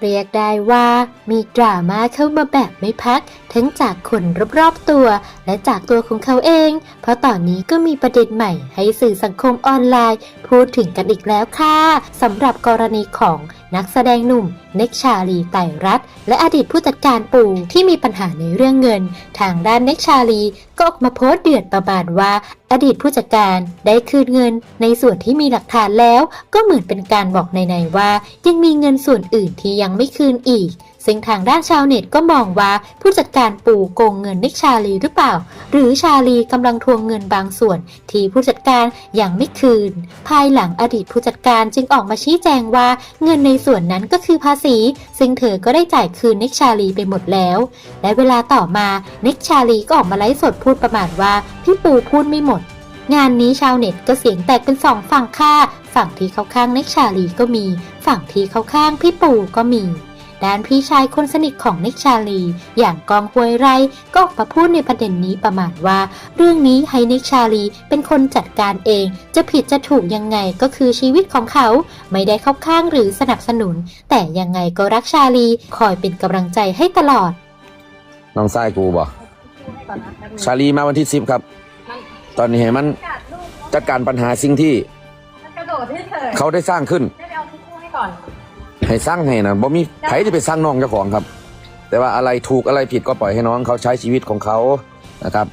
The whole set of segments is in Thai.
เรียกได้ว่ามีดราม่าเข้ามาแบบไม่พัก ทั้งจากคนรอบๆตัว และจากตัวของเขาเอง เพราะตอนนี้ก็มีประเด็นใหม่ให้สื่อสังคมออนไลน์ พูดถึงกันอีกแล้วค่ะสำหรับกรณีของ นักแสดงหนุ่มเน็กชาลีไต่รัตและอดีตผู้จัดการปู่ที่มีปัญหาในเรื่องเงิน ทางด้านเน็กชาลีก็ออกมาโพสต์เดือดประบาดว่า อดีตผู้จัดการได้คืนเงิน ในส่วนที่มีหลักฐานแล้ว ก็เหมือนเป็นการบอกในๆว่า ยังมีเงินส่วนอื่นที่ยังไม่คืนอีก ซึ่งทางด้านชาวเน็ตก็มองว่าผู้จัดการปู่โกงเงินนิกชาลีหรือเปล่า หรือชาลีกำลังทวงเงินบางส่วน ที่ผู้จัดการยังไม่คืน ภายหลังอดีตผู้จัดการจึงออกมาชี้แจงว่าเงินในส่วนนั้นก็คือภาษี ซึ่งเธอก็ได้จ่ายคืนนิกชาลีไปหมดแล้ว และเวลาต่อมานิกชาลีก็ออกมาไลฟ์สดพูดประมาณว่าพี่ปูพูดไม่หมดงานนี้ชาวเน็ตก็เสียงแตกเป็นสองฝั่งค่ะฝั่งที่เข้าข้างเน็กชาลีก็มี ฝั่งที่เข้าข้างพี่ปูก็มี ด้านพี่ชายคนสนิทของเน็กชาลี อย่างกองฮวยไรก็ออกมาพูดในประเด็นนี้ประมาณว่า เรื่องนี้ให้เน็กชาลีเป็นคนจัดการเอง จะผิดจะถูกยังไงก็คือชีวิตของเขา ไม่ได้เข้าข้างหรือสนับสนุน แต่ยังไงก็รักชาลี คอยเป็นกำลังใจให้ตลอด น้องไส้กูบ่ชาลีมาวันที่สิบครับ ตอนนี้ให้มันจัดการปัญหาสิ่งที่มันกระโดดที่เฉยเขาได้สร้างขึ้น ได้ไปเอาทิชชู่ให้ก่อน ให้สร้างให้นะบ่มีไผจะไปสร้างน้องเจ้าของครับ แต่ว่าอะไรถูกอะไรผิดก็ปล่อยให้น้องเขาใช้ชีวิตของเขานะครับ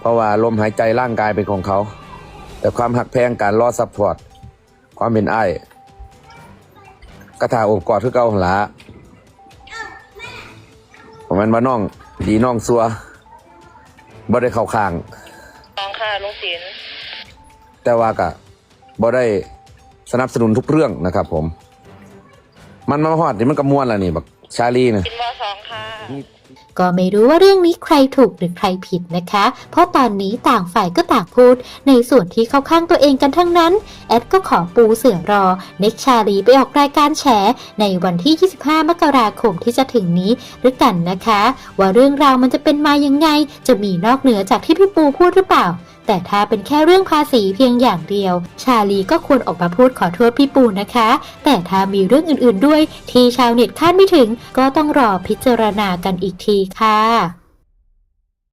เพราะว่าลมหายใจร่างกายเป็นของเขา แต่ความหักแพงการรอซัพพอร์ตความเป็นไอ้ายกระถาโอบกอดคือเก่าหั่นละผมมันว่าน้องดีน้องซัวบ่ได้เข้าข้างน้องค่ะลุงศิลป์แต่ว่าก็บ่ได้สนับสนุนทุกเรื่องนะครับผม มันมาฮอดนี่มันก็ม่วนแล้วนี่บักชาลีนะกินวอสองค่ะ ก็ไม่รู้ว่าเรื่องนี้ใครถูกหรือใครผิดนะคะ เพราะตอนนี้ต่างฝ่ายก็ต่างพูด ในส่วนที่เข้าข้างตัวเองกันทั้งนั้น แอดก็ขอปูเสือรอ เน็กชาลีไปออกรายการแฉ ในวันที่ 25 มกราคมที่จะถึงนี้หรือกันนะคะ ว่าเรื่องราวมันจะเป็นมายังไง จะมีนอกเหนือจากที่พี่ปูพูดหรือเปล่า แต่ถ้าเป็นแค่เรื่องภาษีเพียงอย่างเดียว ชาลีก็ควรออกมาพูดขอโทษพี่ปูนะคะ แต่ถ้ามีเรื่องอื่นๆด้วย ที่ชาวเน็ตคาดไม่ถึง ก็ต้องรอพิจารณากันอีกทีค่ะ